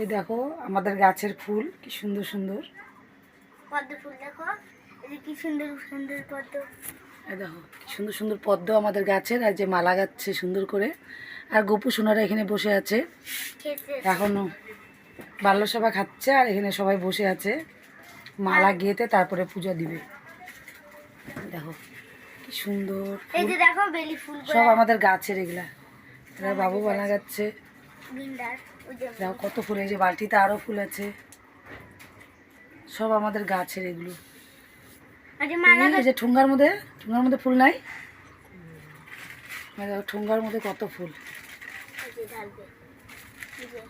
এই দেখো আমাদের গাছের ফুল কি সুন্দর সুন্দর। পদ্ম ফুল দেখো। কি সুন্দর সুন্দর পদ্ম। এই দেখো সুন্দর সুন্দর পদ্ম আমাদের গাছের আর যে মালা গাচ্ছে সুন্দর করে। আর গোপু সোনারা এখানে বসে আছে। খেতে এখনও বাল্যসভা খাচ্ছে আর এখানে সবাই বসে আছে। মালা গেতে তারপরে পূজা দিবে। দেখো কি সুন্দর এই যে দেখো বেলি ফুল সব আমাদের গাছের এগুলা। এরা বাবু বানা যাচ্ছে দেখো কত ফুল এই যে বালতিতে আরও ফুল আছে। সব আমাদের গাছের এগুলো। এই যে ঠুঙ্গার মধ্যে ঠুঙ্গার মধ্যে ফুল নাই? দেখো, ঠুঙ্গার মধ্যে কত ফুল? এই যে ঢালবে। এই যে।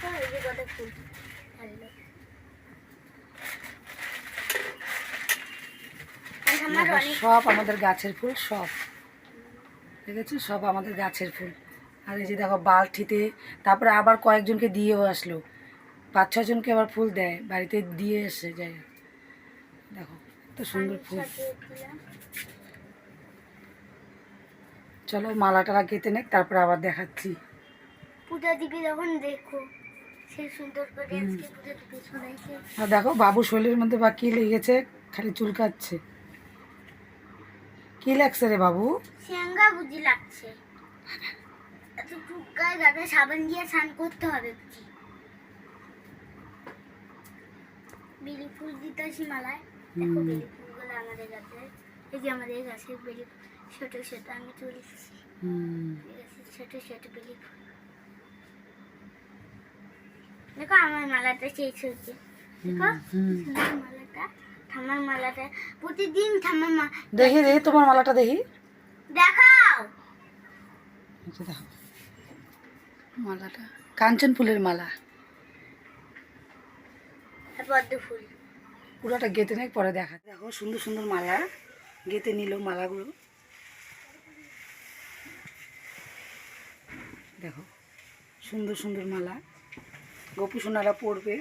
তো এই যে কত ফুল? ঢালবে। আর আমার দেখো, অনেক সব আমাদের গাছের ফুল সব। আছে সব আমাদের গাছের ফুল। আর এই যে দেখো বালতিতে তারপরে আবার কয়েকজনকে দিয়েও আসলো। পাঁচ ছজনকে আবার ফুল দেয় বাড়িতে দিয়ে এসে যায়। দেখো এত সুন্দর ফুল। চলো মালা টালা কেটে নেক তারপরে আবার দেখাচ্ছি। পূজা দিবি যখন দেখো দেখো বাবু শরীরের মধ্যে বা কি লেগেছে খালি চুলকাচ্ছে। কি লাগছে রে বাবু? শ্যাঙ্গা বুঝি লাগছে। এত টুকায় গাতে সাবান দিয়ে স্নান করতে হবে বুঝি। বেলি ফুল দিতে আসি মালায় দেখো। বেলি ফুলগুলো আমাদের গাছে। এই যে আমাদের গাছের বেলি ছোট ছোট আমি তুলেছি হুম। ছোট ছোট বেলি ফুল দেখো আমার মালাটা শেষ হচ্ছে দেখো মালাটা। থামার মালাটা প্রতিদিন থামার মা দেখি দেখি তোমার মালাটা দেখি। দেখাও। দেখো মালাটা কাঞ্চন ফুলের মালা। পদ্ম ফুল। পুরোটা গেতে নেই পরে দেখা। দেখো সুন্দর সুন্দর মালা গেতে নিল মালাগুলো। দেখো সুন্দর সুন্দর মালা। গোপু সোনারা পরবে।